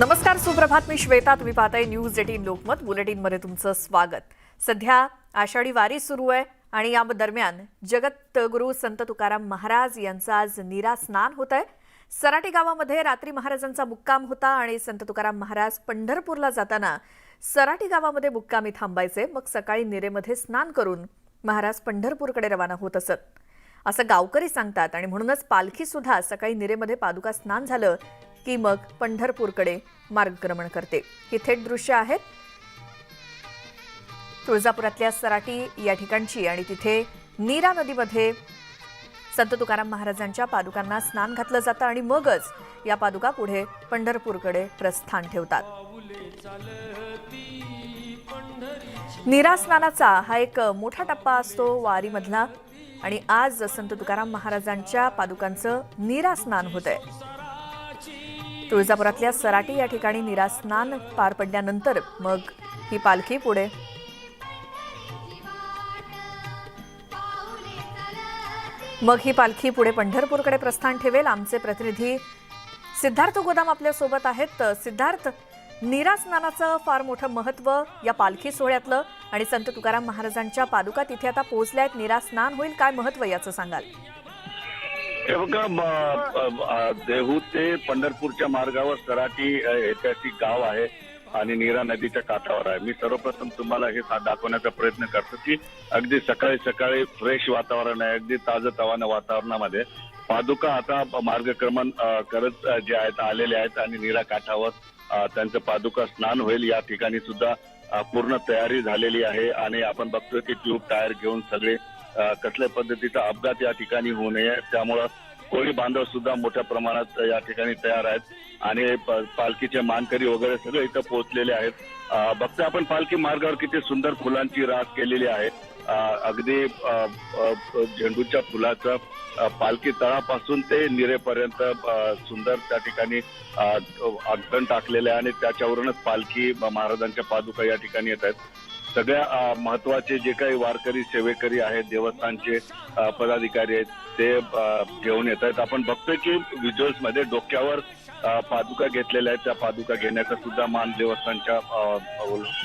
नमस्कार सुप्रभात. मी श्वेता तुम्ही पाहताय न्यूज एटीन लोकमत. बुलेटिनमध्ये तुमचं स्वागत. सध्या आषाढी वारी सुरू आहे आणि या दरम्यान जगतगुरू संत तुकाराम महाराज यांचं आज निरा स्नान होत आहे. सराटी गावामध्ये रात्री महाराजांचा मुक्काम होता आणि संत तुकाराम महाराज पंढरपूरला जाताना सराटी गावामध्ये मुक्कामी थांबायचे. मग सकाळी निरेमध्ये स्नान करून महाराज पंढरपूरकडे रवाना होत असत. असं गावकरी सांगतात आणि म्हणूनच पालखी सुद्धा सकाळी निरेमध्ये पादुका स्नान झालं की मग पंढरपूरकडे मार्गक्रमण करते. ही थेट दृश्य आहेत. तुळजापुरातल्या सराटी या ठिकाणची आणि तिथे नीरा नदीमध्ये संत तुकाराम महाराजांच्या पादुकांना स्नान घातलं जातं आणि मगच या पादुका पुढे पंढरपूरकडे प्रस्थान ठेवतात. नीरा स्नानाचा हा एक मोठा टप्पा असतो वारीमधला आणि आज संत तुकाराम महाराजांच्या पादुकांचं नीरा स्नान होत आहे तुळजापुरातल्या सराटी या ठिकाणी निरास्नान पार पडल्यानंतर मग ही पालखी पुढे. मग ही पालखी पुढे पंढरपूरकडे प्रस्थान ठेवेल. आमचे प्रतिनिधी सिद्धार्थ गोदाम आपल्यासोबत आहेत. सिद्धार्थ नीरा स्नानाचं फार मोठं महत्त्व या पालखी सोहळ्यातलं आणि संत तुकाराम महाराजांच्या पादुका तिथे आता पोहोचल्या आहेत. नीरा स्नान होईल काय महत्त्व याचं सांगाल? हे बघा देहू ते पंढरपूरच्या मार्गावर सराटी ऐतिहासिक गाव आहे आणि नीरा नदीच्या काठावर आहे. मी सर्वप्रथम तुम्हाला हे दाखवण्याचा प्रयत्न करतो की अगदी सकाळी सकाळी फ्रेश वातावरण आहे अगदी ताजं तवानं वातावरणामध्ये. पादुका आता मार्गक्रमण करत जे आहेत आलेले आहेत आणि नीरा काठावर त्यांचं पादुका स्नान होईल. या ठिकाणी सुद्धा पूर्ण तयारी झालेली आहे आणि आपण बघतोय की ट्यूब टायर घेऊन सगळे कसल्या पद्धतीचा अपघात या ठिकाणी होऊ नये. त्यामुळं कोळी बांधव सुद्धा मोठ्या प्रमाणात या ठिकाणी तयार आहेत. आणि पालखीचे मानकरी वगैरे सगळे इथं पोहोचलेले आहेत. अ, बघतोय आपण पालखी मार्गावर किती सुंदर फुलांची रास केलेली आहे. अगदी अ, झेंडूच्या फुलाचं पालखी तळापासून ते निरेपर्यंत सुंदर त्या ठिकाणी अ, टाकलेलं टाकलेले आहे. आणि त्याच्यावरूनच पालखी महाराजांच्या पादुका या ठिकाणी येत आहेत. सगळ्या महत्त्वाचे जे काही वारकरी सेवेकरी आहेत देवस्थानचे पदाधिकारी आहेत ते घेऊन येत आहेत. आपण बघतोय की व्हिज्युअल्समध्ये डोक्यावर पादुका घेतलेल्या आहेत. त्या पादुका घेण्याचा सुद्धा मान देवस्थानच्या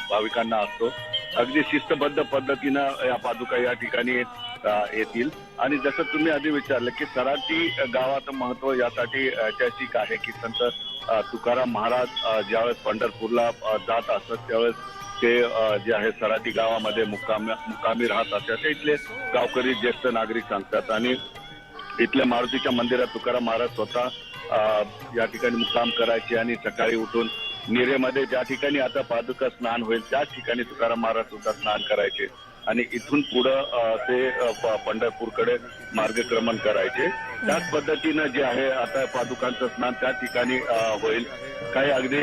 भाविकांना असतो. अगदी शिस्तबद्ध पद्धतीनं या पादुका या ठिकाणी येतील. आणि जसं तुम्ही आधी विचारलं की सराटी गावाचं महत्त्व यासाठी ऐतिहासिक आहे की संत तुकाराम महाराज ज्यावेळेस पंढरपूरला जात असत त्यावेळेस ते जे आहे सराटी गावामध्ये मुक्काम मुक्कामी राहतात. असतात ते इथले गावकरी ज्येष्ठ नागरिक सांगतात. आणि इथल्या मारुतीच्या मंदिरात तुकाराम महाराज स्वतः या ठिकाणी मुक्काम करायचे आणि सकाळी उठून निरेमध्ये ज्या ठिकाणी आता पादुका स्नान होईल त्याच ठिकाणी तुकाराम महाराज सुद्धा स्नान करायचे. आणि इथून पुढं ते पंढरपूरकडे मार्गक्रमण करायचे. त्याच पद्धतीनं जे आहे आता पादुकांचं स्नान त्या ठिकाणी होईल. काही अगदी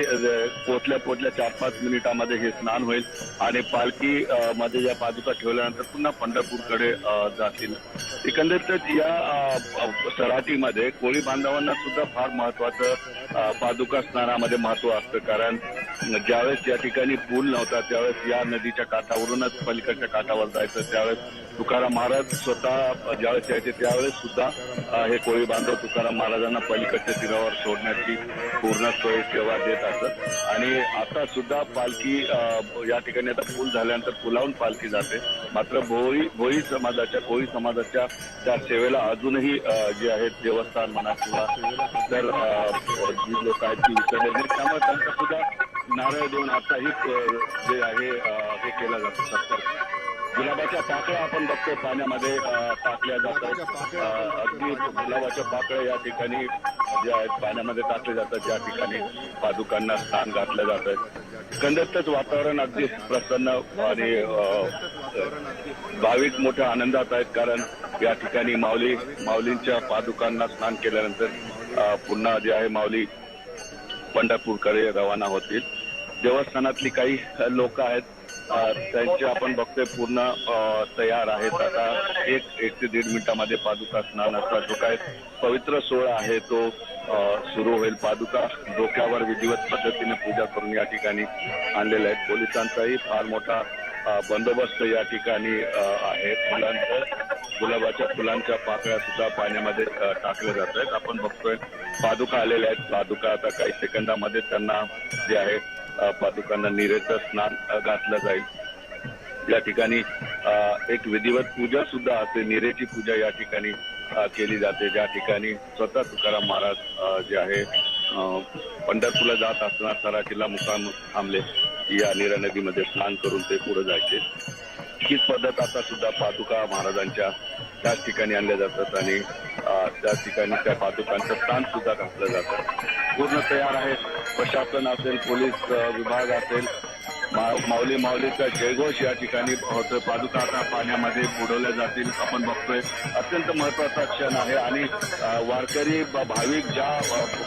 पोचल्या पोचल्या चार पाच मिनिटामध्ये हे स्नान होईल. आणि पालखी मध्ये या पादुका ठेवल्यानंतर पुन्हा पंढरपूरकडे जातील. एकंदरीतच या सराटीमध्ये कोळी बांधवांना सुद्धा फार महत्वाचं पादुका स्नानामध्ये महत्त्व असतं. कारण ज्यावेळेस या ठिकाणी पूल नव्हता त्यावेळेस या नदीच्या काठावरूनच पलीकडच्या काठावर जायचं. त्यावेळेस तुकाराम महाराज स्वतः ज्यावेळेस यायचे त्यावेळेस सुद्धा हे कोळी बांधव तुकाराम महाराजांना पलीकडच्या तीरावर सोडण्याची पूर्ण सोय सेवा देत असत. आणि आता सुद्धा पालखी या ठिकाणी आता पूल झाल्यानंतर पुलावून पालखी जाते. मात्र भोई भोई समाजाच्या कोळी समाजाच्या त्या सेवेला अजूनही जे आहेत देवस्थान म्हणा किंवा इतर जी लोक आहेत ती विसरले त्यामुळे त्यांचा सुद्धा नारळ देऊन आताही जे आहे हे केलं जातं सत्कार गुलाबाच्या पाकळ्या आपण बघतो पाण्यामध्ये टाकल्या जातात. अगदी गुलाबाच्या पाकळ्या या ठिकाणी जे आहेत पाण्यामध्ये टाकले जातात. ज्या ठिकाणी पादुकांना स्थान घातलं जातं कंदतच वातावरण अगदी प्रसन्न आणि भाविक मोठ्या आनंदात आहेत. कारण या ठिकाणी माऊली माऊलींच्या पादुकांना स्नान केल्यानंतर पुन्हा जे आहे माऊली पंढरपूरकडे रवाना होतील. देवस्थानातली काही लोक आहेत त्यांचे आपण बघतोय पूर्ण तयार आहेत. आता एक एक ते दीड मिनिटामध्ये पादुका स्नानाचा जो काय पवित्र सोहळा आहे तो सुरू होईल. पादुका डोक्यावर विधिवत पद्धतीने पूजा करून या ठिकाणी आणलेल्या आहेत. पोलिसांचाही फार मोठा बंदोबस्त या ठिकाणी आहे. फुलांचं गुलाबाच्या फुलांच्या पाकळ्या सुद्धा पाण्यामध्ये टाकले टाकल्या जात आहेत. आपण बघतोय पादुका आलेल्या आहेत. पादुका आता काही सेकंदामध्ये त्यांना जे आहे पादुकांना निरेचं स्नान घातलं जाईल. या ठिकाणी एक विधिवत पूजा सुद्धा असते. निरेची पूजा या ठिकाणी केली जाते. ज्या ठिकाणी स्वतः तुकाराम महाराज जे आहे पंढरपूरला जात असताना सराटीला मुकाम थांबले. या नीरा नदीमध्ये स्नान करून ते पुढे जायचे. हीच पद्धत आता सुद्धा पादुका महाराजांच्या त्याच ठिकाणी आणल्या जातात आणि त्या ठिकाणी त्या पादुकांचं स्थान सुद्धा घातलं जातं. पूर्ण तयार आहे. प्रशासन असेल पोलीस विभाग असेल मा- माऊली माऊलीचा जयघोष या ठिकाणी होतोय. पादुका आता पाण्यामध्ये बुडवल्या जातील आपण बघतोय. अत्यंत महत्त्वाचा क्षण आहे आणि वारकरी भाविक ज्या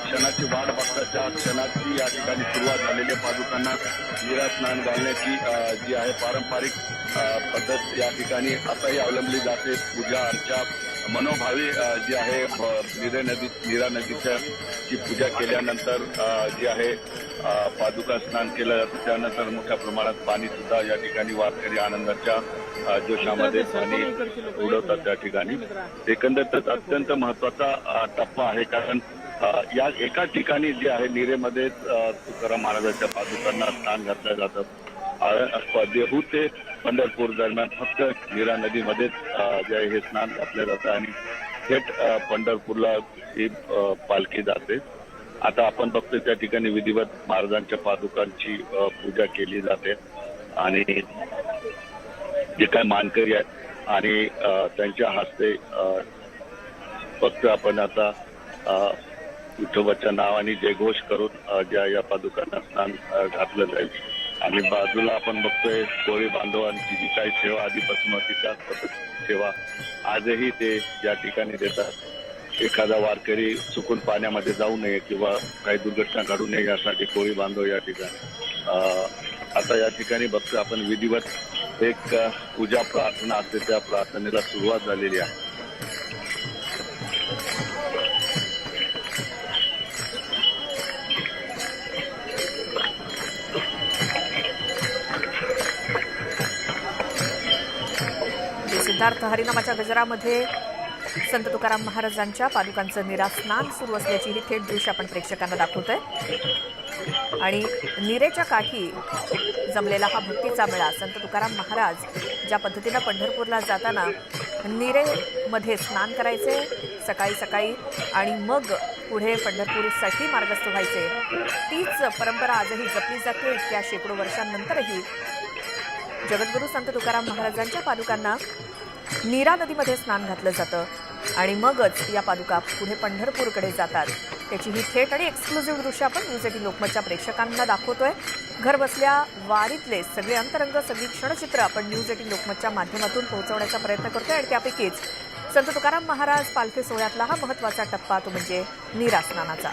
क्षणाची वाट बघतात त्या क्षणाची या ठिकाणी सुरुवात झालेली आहे. पादुकांना निरा स्नान घालण्याची जी आहे पारंपरिक पद्धत या ठिकाणी आताही अवलंबली जाते. पूजा अर्चा मनोभावी जी आहे नीरा नदी नीरा नदीच्या ची पूजा केल्यानंतर जी आहे पादुका स्नान केलं जातं त्यानंतर मोठ्या प्रमाणात पाणी सुद्धा या ठिकाणी वारकरी आनंदाच्या जोशामध्ये पाणी उडवतात त्या ठिकाणी. एकंदरीतच अत्यंत महत्त्वाचा टप्पा आहे कारण या एका ठिकाणी जे आहे निरेमध्ये तुकाराम महाराजांच्या पादुकांना स्नान घातलं जातं. देहू ते पंढरपूर दरम्यान फक्त नीरा नदीमध्येच जे आहे हे स्नान घातलं जातं आणि थेट पंढरपूरला ही पालखी जाते. आता आपण बघतो त्या ठिकाणी विधिवत महाराजांच्या पादुकांची पूजा केली जाते आणि जे काय मानकरी आहेत आणि त्यांच्या हस्ते फक्त आपण आता विठोबाच्या नावाने जयघोष करून ज्या या पादुकांना स्नान घातलं जाईल. आणि बाजूला आपण बघतोय कोळी बांधवांची जी काही सेवा आधीपासून तिच्या त्याच पद्धतीची सेवा आजही ते या ठिकाणी देतात. एखादा वारकरी चुकून पाण्यामध्ये जाऊ नये किंवा काही दुर्घटना घडू नये यासाठी कोळी बांधव या ठिकाणी. आता या ठिकाणी बघतोय आपण विधिवत एक पूजा प्रार्थना असते त्या प्रार्थनेला सुरुवात झालेली आहे. सिद्धार्थ हरिनामाच्या गजरामध्ये संत तुकाराम महाराजांच्या पादुकांचं निरास्नान सुरू असल्याची ही थेट दृश्य आपण प्रेक्षकांना आहे आणि निरेच्या काठी जमलेला हा भक्तीचा मेळा संत तुकाराम महाराज ज्या पद्धतीनं पंढरपूरला जाताना निरेमध्ये स्नान करायचे सकाळी सकाळी आणि मग पुढे पंढरपूरसाठी मार्गस्थ व्हायचे तीच परंपरा आजही जपली जाते इतक्या शेकडो वर्षांनंतरही. जगद्गुरू संत तुकाराम महाराजांच्या पादुकांना नीरा नदीमध्ये स्नान घातलं जातं. आणि मगच या पादुका पुढे पंढरपूरकडे जातात. त्याची ही थेट आणि एक्सक्लुझिव्ह दृश्य आपण न्यूज एटी लोकमतच्या प्रेक्षकांना दाखवतोय. घर बसल्या वारीतले सगळे अंतरंग सगळी क्षणचित्र आपण न्यूज एटी लोकमतच्या माध्यमातून पोहोचवण्याचा प्रयत्न करतोय आणि त्यापैकीच संत तुकाराम महाराज पालखी सोहळ्यातला हा महत्त्वाचा टप्पा तो म्हणजे नीरा स्नानाचा.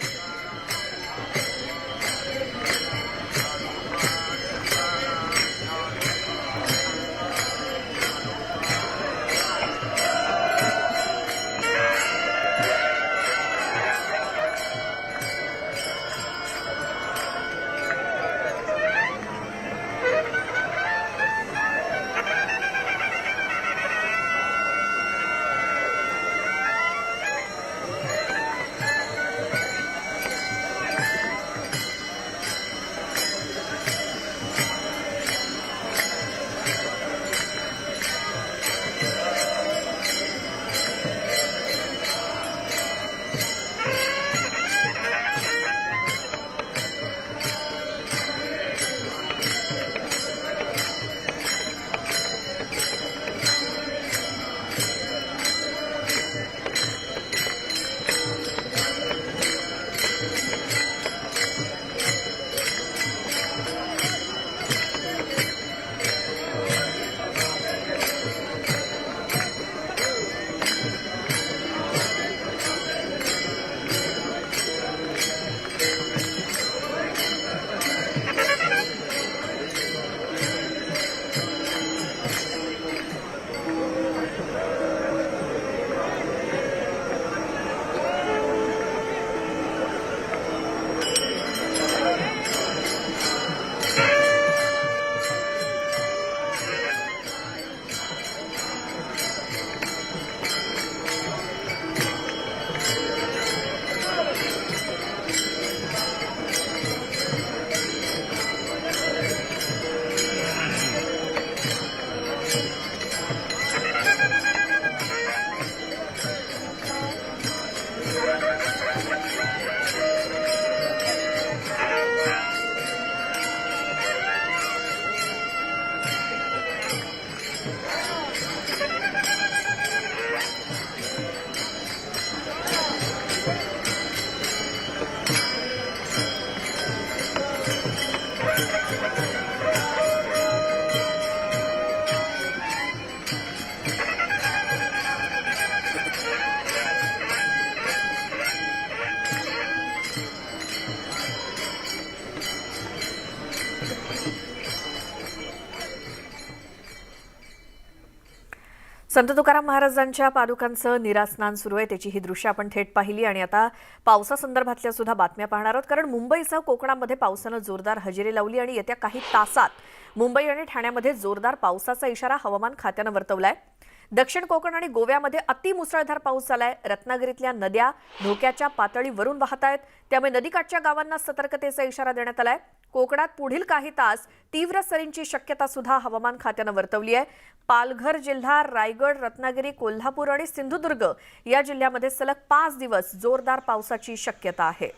संत तुकाराम महाराजांच्या पादुकांचं निरास्नान सुरू आहे. त्याची ही दृश्य आपण थेट पाहिली आणि आता पावसासंदर्भातल्या सुद्धा बातम्या पाहणार आहोत. कारण मुंबईसह कोकणामध्ये पावसानं जोरदार हजेरी लावली आणि येत्या काही तासात मुंबई आणि ठाण्यामध्ये जोरदार पावसाचा इशारा हवामान खात्यानं वर्तवला आहे दक्षिण कोकण आणि गोव्यामध्ये अति मुसळधार पाऊस झालाय. रत्नागिरीतल्या नद्या धोक्याच्या पातळीवरून वाहत आहेत त्यामुळे नदीकाठच्या गावांना सतर्कतेचा इशारा देण्यात आलाय. कोकणात पुढील काही तास तीव्र सरींची शक्यता सुद्धा हवामान खात्यानं वर्तवली आहे. पालघर जिल्हा रायगड रत्नागिरी कोल्हापूर आणि सिंधुदुर्ग या जिल्ह्यामध्ये सलग पाच दिवस जोरदार पावसाची शक्यता आहे.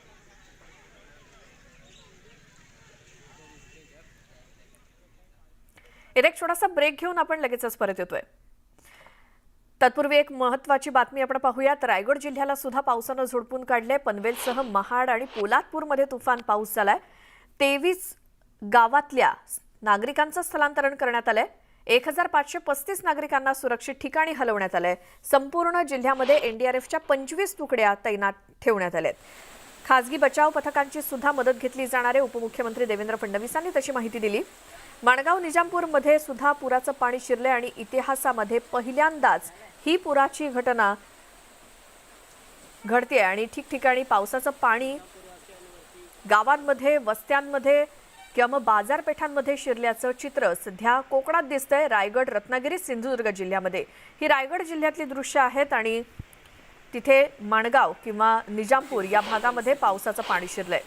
इथे एक छोटासा ब्रेक घेऊन आपण लगेचच परत येतोय. तत्पूर्वी एक महत्वाची बातमी आपण पाहूयात. रायगड जिल्ह्याला सुद्धा पावसानं झोडपून काढले पनवेलसह महाड आणि पोलादपूरमध्ये तुफान पाऊस झालाय. तेवीस गावातल्या नागरिकांचं स्थलांतरण करण्यात आलंय. एक हजार पाचशे पस्तीस नागरिकांना सुरक्षित ठिकाणी हलवण्यात आलंय. संपूर्ण जिल्ह्यामध्ये एनडीआरएफच्या पंचवीस तुकड्या तैनात ठेवण्यात आल्या आहेत खासगी बचाव पथकांची सुद्धा मदत घेतली जाणारे उपमुख्यमंत्री देवेंद्र फडणवीसांनी तशी माहिती दिली. माणगाव निजामपूरमध्ये सुद्धा पुराचं पाणी शिरलंय आणि इतिहासामध्ये पहिल्यांदाच ही पुराची घटना घडते आणि ठिकठिकाणी पावसाचं पाणी गावांमध्ये वस्त्यांमध्ये किंवा मग बाजारपेठांमध्ये शिरल्याचं चित्र सध्या कोकणात दिसतंय. रायगड रत्नागिरी सिंधुदुर्ग जिल्ह्यामध्ये. ही रायगड जिल्ह्यातली दृश्य आहेत आणि तिथे माणगाव किंवा निजामपूर या भागामध्ये पावसाचं पाणी शिरलंय.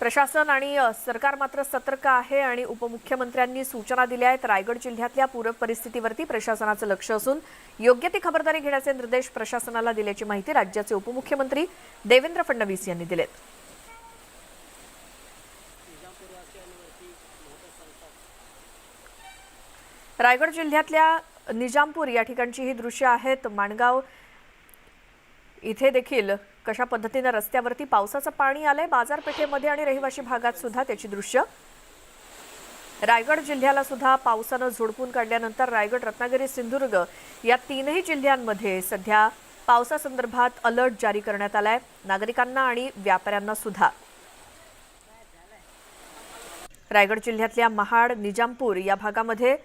प्रशासन आणि सरकार मात्र सतर्क आहे आणि उपमुख्यमंत्र्यांनी सूचना दिल्या आहेत. रायगड जिल्ह्यातल्या पूर परिस्थितीवरती प्रशासनाचं लक्ष असून योग्य ती खबरदारी घेण्याचे निर्देश प्रशासनाला दिल्याची माहिती राज्याचे उपमुख्यमंत्री देवेंद्र फडणवीस यांनी दिलेत. रायगड जिल्ह्यातल्या निजामपूर या ठिकाणची ही दृश्य आहेत. माणगाव इथे देखील कशा पद्धतीनं रस्त्यावरती पावसाचं पाणी आलंय बाजारपेठेमध्ये आणि रहिवाशी भागात सुद्धा त्याची दृश्य. रायगड जिल्ह्याला सुद्धा पावसानं झोडपून काढल्यानंतर रायगड रत्नागिरी सिंधुदुर्ग या तीनही जिल्ह्यांमध्ये सध्या पावसासंदर्भात अलर्ट जारी करण्यात आलाय नागरिकांना आणि व्यापाऱ्यांना सुद्धा. रायगड जिल्ह्यातल्या महाड निजामपूर या भागामध्ये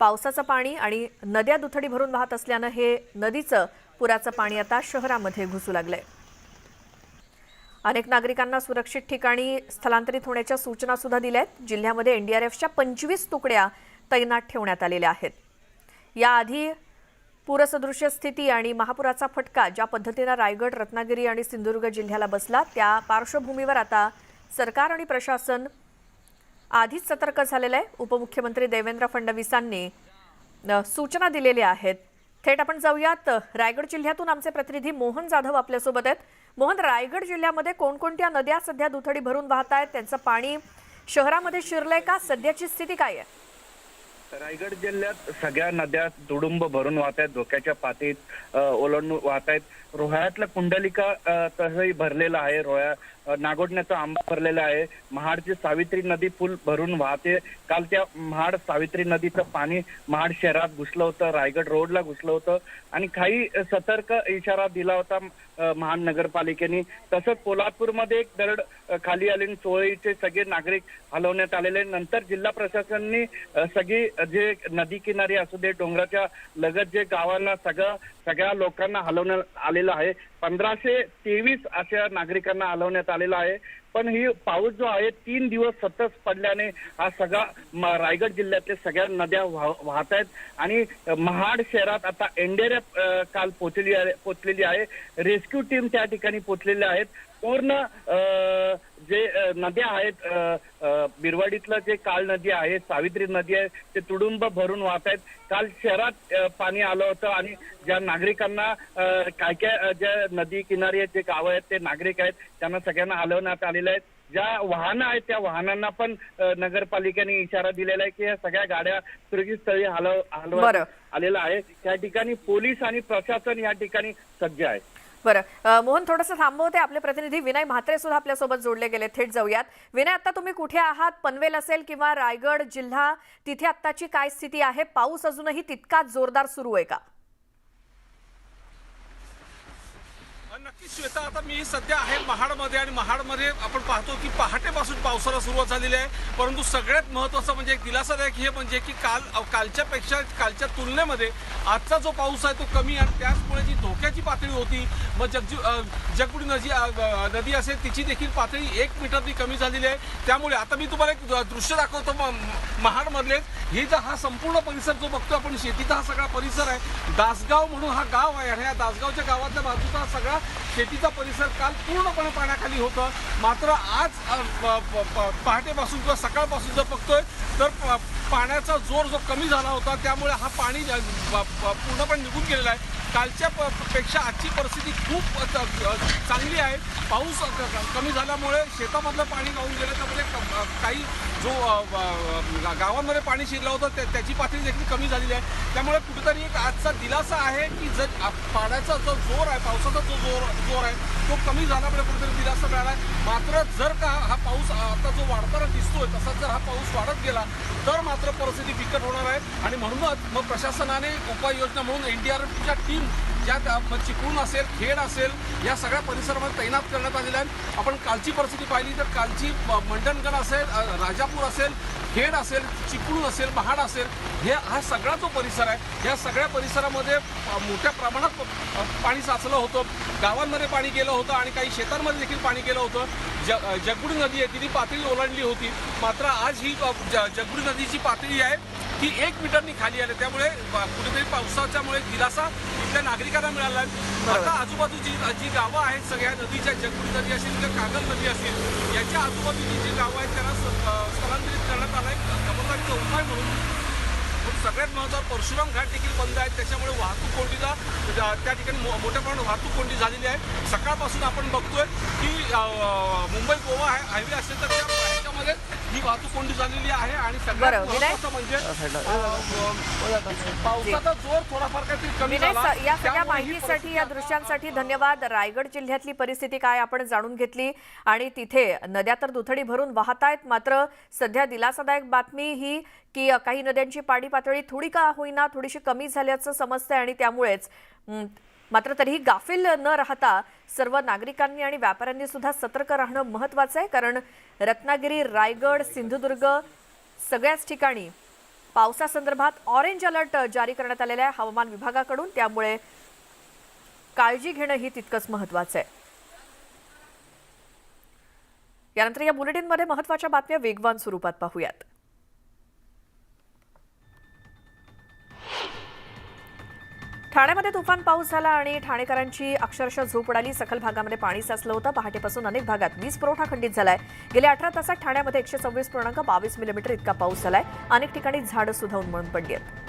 पावसाचं पाणी आणि नद्या दुथडी भरून वाहत असल्यानं हे नदीचं पुराचं पाणी आता शहरामध्ये घुसू लागलंय. अनेक नागरिकांना सुरक्षित ठिकाणी स्थलांतरित होण्याच्या सूचना सुद्धा दिल्या आहेत. जिल्ह्यामध्ये एनडीआरएफच्या पंचवीस तुकड्या तैनात ठेवण्यात आलेल्या आहेत. याआधी पूरसदृश्य स्थिती आणि महापुराचा फटका ज्या पद्धतीनं रायगड रत्नागिरी आणि सिंधुदुर्ग जिल्ह्याला बसला त्या पार्श्वभूमीवर आता सरकार आणि प्रशासन आधीच सतर्क झालेलं आहे. उपमुख्यमंत्री देवेंद्र फडणवीसांनी सूचना दिलेल्या आहेत. थेट आपण जाऊयात. रायगड जिल्ह्यातून आमचे प्रतिनिधी मोहन जाधव आपल्यासोबत आहेत. मोहन रायगड जिल्ह्यामध्ये कोणकोणत्या नद्या सध्या दुथडी भरून वाहत आहेत? त्यांचं पाणी शहरामध्ये शिरलंय का? सध्याची स्थिती काय आहे? रायगड जिल्ह्यात सगळ्या नद्या तुडुंब भरून वाहत आहेत धोक्याच्या पातीत ओलांडून वाहत आहेत. रोह्यातलं कुंडलिका तसंही भरलेलं आहे. रोह्या अ, आंबा भरलेला आहे. महाडची सावित्री नदी पूल भरून वाहते. काल त्या महाड सावित्री नदीचं पाणी महाड शहरात घुसलं होतं. रायगड रोडला घुसलं होतं. आणि काही सतर्क इशारा दिला होता. महानगरपालिकेने तसंच पोलादपूरमध्ये एक दरड खाली आली सोयीचे चोळीचे सगळे नागरिक हलवण्यात आलेले नंतर जिल्हा प्रशासनाने सगळी जे नदी किनारी असू दे डोंगराच्या लगत जे गावांना सगळं सगळ्या लोकांना हलवण्यात आलेलं आहे. पंधराशे तेवीस अशा नागरिकांना हलवण्यात आलेलं आहे. पण ही पाऊस जो आहे तीन दिवस सतत पडल्याने हा सगळा रायगड जिल्ह्यातल्या सगळ्या नद्या वाहत आहेत. आणि महाड शहरात आता एनडीआरएफ काल पोचलेली आहे पोचलेली आहे. रेस्क्यू टीम त्या ठिकाणी पोचलेल्या आहेत. पूर्ण जे नद्या आहेत बिरवाडीतलं जे काळ नदी आहे सावित्री नदी आहे ते तुडुंब भरून वाहत आहेत. काल शहरात पाणी आलं होतं आणि ज्या नागरिकांना काय काय ज्या नदी किनारी आहेत जे गावं आहेत ते नागरिक आहेत त्यांना सगळ्यांना हलवण्यात आलेलं आहे. ज्या वाहनं आहेत त्या वाहनांना पण नगरपालिकेने इशारा दिलेला आहे की या सगळ्या गाड्या सुरक्षित स्थळी हलव. हलवण्यात आलेला आहे. त्या ठिकाणी पोलीस आणि प्रशासन या ठिकाणी सज्ज आहे. बरं. मोहन थोडंसं थांबवते. आपले प्रतिनिधी विनय म्हात्रे सुद्धा आपल्यासोबत जोडले गेले. थेट जाऊयात. विनय आता तुम्ही कुठे आहात? पनवेल असेल किंवा रायगड जिल्हा? तिथे आत्ताची काय स्थिती आहे? पाऊस अजूनही तितकाच जोरदार सुरू आहे का? नक्कीच श्वेता आता मी सध्या आहे महाडमध्ये आणि महाडमध्ये आपण पाहतो की पहाटेपासून पावसाला सुरुवात झालेली आहे. परंतु सगळ्यात महत्त्वाचं म्हणजे एक दिलासादायक हे म्हणजे की काल कालच्या पेक्षा कालच्या तुलनेमध्ये आजचा जो पाऊस आहे तो कमी आणि त्याचमुळे जी धोक्याची पातळी होती मग जगजी अ, जगबुडी नदी नदी असेल तिची देखील पातळी एक मीटरनी कमी झालेली आहे. त्यामुळे आता मी तुम्हाला एक दृश्य दाखवतो म- महाडमधले ही जो हा संपूर्ण परिसर जो बघतो आपण शेतीचा हा सगळा परिसर आहे. दासगाव म्हणून हा गाव आहे आणि या दासगावच्या गावातल्या बाजूचा हा सगळा शेतीचा परिसर काल पूर्णपणे पाण्याखाली होतं. मात्र आज पहाटेपासून किंवा सकाळपासून जर बघतोय तर प- पाण्याचा जोर जो कमी झाला होता त्यामुळे हा पाणी पूर्णपणे निघून गेलेला आहे. कालच्या प- पेक्षा आजची परिस्थिती खूप चांगली आहे. पाऊस कमी झाल्यामुळे शेतामधलं पाणी वाहून गेलं. त्यामुळे काही जो गावांमध्ये पाणी शिरलं होतं त्या- त्याची पातळी देखील कमी झालेली आहे. त्यामुळे कुठेतरी एक आजचा दिलासा आहे की जर पाण्याचा जो जोर आहे पावसाचा जो जोर जोर आहे तो कमी झाल्यामुळे कुठेतरी दिलासा मिळाला आहे. मात्र जर का हा पाऊस आता जो वाढताना दिसतोय तसाच जर हा पाऊस वाढत गेला तर मात्र परिस्थिती बिकट होणार आहे. आणि म्हणूनच मग प्रशासनाने उपाययोजना म्हणून एन डी आर एफच्या टीम ज्यात त्या चिपळूण असेल खेड असेल या सगळ्या परिसरामध्ये तैनात करण्यात आलेल्या आहेत. आपण कालची परिस्थिती पाहिली तर कालची मंडणगड असेल राजापूर असेल खेड असेल चिपळूण असेल महाड असेल हे हा सगळा जो परिसर आहे या सगळ्या परिसरामध्ये मोठ्या प्रमाणात पाणी साचलं होतं. गावांमध्ये पाणी गेलं होतं आणि काही शेतांमध्ये देखील पाणी गेलं होतं. ज जगबुडी नदी आहे तिने पातळी ओलांडली होती. मात्र आज ही ज- जगबुडी नदीची पातळी आहे. ती एक मीटरनी खाली आली. त्यामुळे कुठेतरी पावसाच्यामुळे दिलासा इथल्या नागरिकांना मिळाला. आहे आता आजूबाजूची जी गावं आहेत सगळ्या नदीच्या जगबुडी नदी असेल किंवा कागल नदी असेल याच्या आजूबाजूची जी गावं आहेत त्यांना स्थलांतरित करण्यात आलं. खबरदारीचा उपाय म्हणून. पण सगळ्यात महत्त्वाचं परशुराम घाट देखील बंद आहे. त्याच्यामुळे वाहतूक कोंडीचा त्या ठिकाणी मो- मोठ्या प्रमाणात वाहतूक कोंडी झालेली आहे. सकाळपासून आपण बघतोय की मुंबई गोवा आहे हायवे असेल तर त्या ह्याच्यामध्ये ही वाहतूक कोंडी झालेली आहे आणि सगळ्यात बरं, विनय? महत्त्वाचं म्हणजे अं, पावसाचा जोर थोडाफार काहीतरी कमी विनय झाला. स- या सगळ्या त्यामुळे ही माहितीसाठी या दृश्यांसाठी धन्यवाद. रायगड जिल्ह्यातली परिस्थिती काय आपण जाणून घेतली आणि तिथे नद्या तर दुथडी भरून वाहत आहेत मात्र सध्या दिलासादायक बातमी ही की अ, काही नद्यांची पाणी पातळी थोडी का होईना थोडीशी कमी झाल्याचं समजतंय आणि त्यामुळेच हं, मात्र तरीही गाफील न राहता सर्व नागरिकांनी आणि व्यापाऱ्यांनी सुद्धा सतर्क राहणं महत्वाचं आहे. कारण रत्नागिरी रायगड सिंधुदुर्ग सगळ्याच ठिकाणी पावसासंदर्भात ऑरेंज अलर्ट जारी करण्यात आलेला आहे हवामान विभागाकडून. त्यामुळे काळजी घेणं ही तितकंच महत्वाचं आहे. यानंतर या बुलेटिनमध्ये महत्त्वाच्या बातम्या वेगवान स्वरूपात पाहूयात. ठाण्यामध्ये तुफान पाऊस झाला आणि ठाणेकरांची अक्षरशः झोप उडाली. सखल भागामध्ये पाणी साचलं होतं. पहाटेपासून अनेक भागात वीज पुरवठा खंडित झालाय. गेल्या अठरा तासात ठाण्यामध्ये एकशे सव्वीस पूर्णांक बावीस मिलीमीटर इतका पाऊस झालाय. अनेक ठिकाणी झाडं सुद्धा उन्मळून पडली आहेत.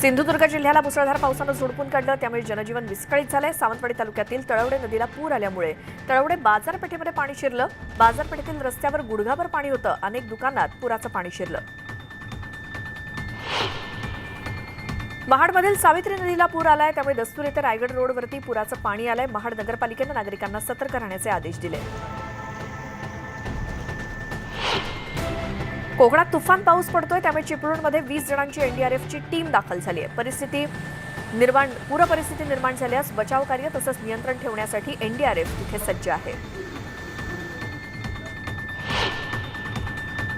सिंधुदुर्ग जिल्ह्याला मुसळधार पावसानं झोडपून काढलं. त्यामुळे जनजीवन विस्कळीत झालंय. सावंतवाडी तालुक्यातील तळवडे नदीला पूर आल्यामुळे तळवडे बाजारपेठेमध्ये पाणी शिरलं. बाजारपेठेतील रस्त्यावर गुडघाभर पाणी होतं. अनेक दुकानात पुराचं पाणी शिरलं. महाडमधील सावित्री नदीला पूर आलाय त्यामुळे दस्तूर येथे रायगड रोडवरती पुराचं पाणी आलंय. महाड नगरपालिकेनं नागरिकांना सतर्क राहण्याचे आदेश दिले. कोकणात तुफान पाऊस पडतोय त्यामुळे चिपळूणमध्ये वीस जणांची एनडीआरएफची टीम दाखल झाली आहे. परिस्थिती निर्माण पूर परिस्थिती निर्माण झाल्यास बचाव कार्य तसंच नियंत्रण ठेवण्यासाठी एनडीआरएफ तिथे सज्ज आहे.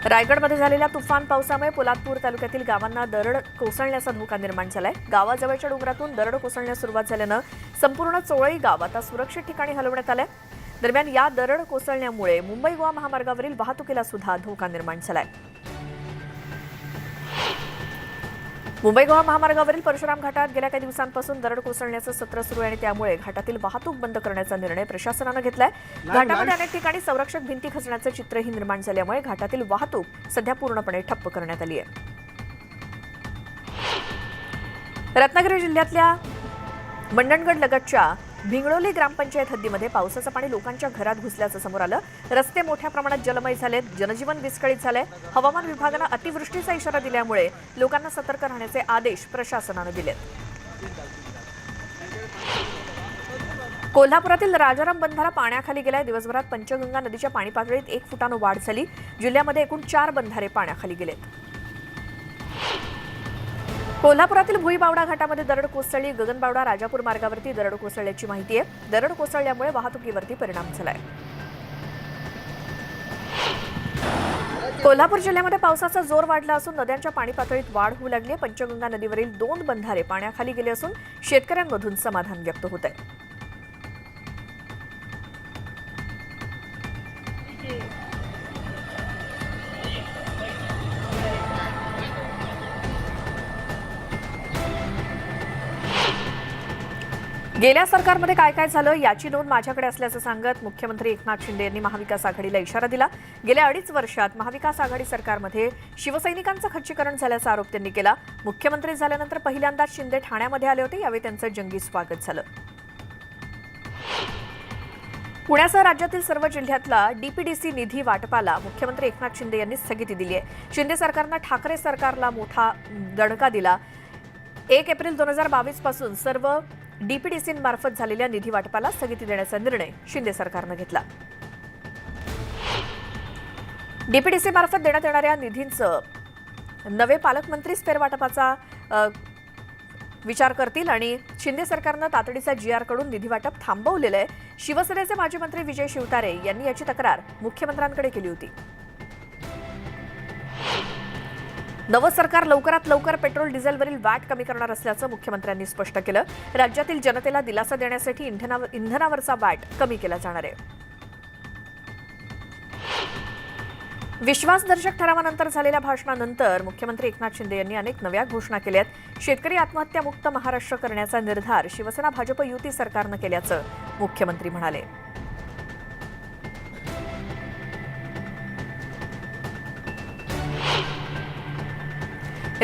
रायगडमध्ये झालेल्या तुफान पावसामुळे पोलादपूर तालुक्यातील गावांना दरड कोसळण्याचा धोका निर्माण झालाय. गावाजवळच्या डोंगरातून दरड कोसळण्यास सुरुवात झाल्यानं संपूर्ण चोळई गाव आता सुरक्षित ठिकाणी हलवण्यात आलंय. दरम्यान या दरड कोसळण्यामुळे मुंबई गोवा महामार्गावरील वाहतुकीला सुद्धा धोका निर्माण झालाय. मुंबई गोवा महामार्गावरील परशुराम घाटात गेल्या काही दिवसांपासून दरड कोसळण्याचं सत्र सुरू आहे आणि त्यामुळे घाटातील वाहतूक बंद करण्याचा निर्णय प्रशासनानं घेतलाय. घाटामध्ये अनेक ठिकाणी संरक्षक भिंती खचण्याचं चित्रही निर्माण झाल्यामुळे घाटातील वाहतूक सध्या पूर्णपणे ठप्प करण्यात आली आहे. रत्नागिरी जिल्ह्यातल्या मंडणगड लगतच्या भिंगळोली ग्रामपंचायत हद्दीमध्ये पावसाचं पाणी लोकांच्या घरात घुसल्याचं समोर आलं. रस्ते मोठ्या प्रमाणात जलमय झालेत जनजीवन विस्कळीत झालंय. हवामान विभागानं अतिवृष्टीचा इशारा दिल्यामुळे लोकांना सतर्क राहण्याचे आदेश प्रशासनानं दिलेत. कोल्हापुरातील राजाराम बंधारा पाण्याखाली गेलाय. दिवसभरात पंचगंगा नदीच्या पाणी पातळीत एक फुटानं वाढ झाली. जिल्ह्यामध्ये एकूण चार बंधारे पाण्याखाली गेलेत. कोल्हापुरातील भुईबावडा घाटामध्ये दरड कोसळली. गगनबावडा राजापूर मार्गावरती दरड कोसळल्याची माहिती आहे. दरड कोसळल्यामुळे वाहतुकीवरती परिणाम झालाय. कोल्हापूर जिल्ह्यामध्ये पावसाचा जोर वाढला असून नद्यांच्या पाणी पातळीत वाढ होऊ लागली आहे. पंचगंगा नदीवरील दोन बंधारे पाण्याखाली गेले असून शेतकऱ्यांमधून समाधान व्यक्त होत आहे गेल्या सरकारमध्ये काय काय झालं याची नोंद माझ्याकडे असल्याचं सांगत मुख्यमंत्री एकनाथ शिंदे यांनी महाविकास आघाडीला इशारा दिला. गेल्या अडीच वर्षात महाविकास आघाडी सरकारमध्ये शिवसैनिकांचं खच्चीकरण झाल्याचा आरोप त्यांनी केला. मुख्यमंत्री झाल्यानंतर पहिल्यांदाच शिंदे ठाण्यामध्ये आले होते यावेळी त्यांचं जंगी स्वागत झालं. पुण्यासह राज्यातील सर्व जिल्ह्यातला डीपीडीसी निधी वाटपाला मुख्यमंत्री एकनाथ शिंदे यांनी स्थगिती दिली आहे. शिंदे सरकारनं ठाकरे सरकारला मोठा दणका दिला. एक एप्रिल दोन हजार बावीसपासून सर्व डीपीडीसींमार्फत झालेल्या निधी वाटपाला स्थगिती देण्याचा निर्णय शिंदे सरकारनं घेतला. डीपीडीसी मार्फत देण्यात येणाऱ्या निधींचं नवे पालकमंत्रीच फेरवाटपाचा विचार करतील आणि शिंदे सरकारनं तातडीचा जी आरकडून निधी वाटप थांबवलेलं आहे. शिवसेनेचे माजी मंत्री विजय शिवतारे यांनी याची तक्रार मुख्यमंत्र्यांकडे केली होती. नवं सरकार लवकरात लवकर पेट्रोल डिझेलवरील वॅट कमी करणार असल्याचं मुख्यमंत्र्यांनी स्पष्ट केलं. राज्यातील जनतेला दिलासा देण्यासाठी इंधनावर इंधनावरचा वॅट कमी केला जाणार आहे. विश्वासदर्शक ठरावानंतर झालेल्या भाषणानंतर मुख्यमंत्री एकनाथ शिंदे यांनी अनेक नव्या घोषणा केल्या आहेत. शेतकरी आत्महत्यामुक्त महाराष्ट्र करण्याचा निर्धार शिवसेना भाजप युती सरकारनं केल्याचं मुख्यमंत्री म्हणाले.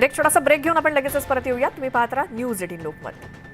एक छोटासा ब्रेक घेऊन आपण लगेचच परत येऊया तुम्ही पाहत राहा न्यूज एटीन लोकमत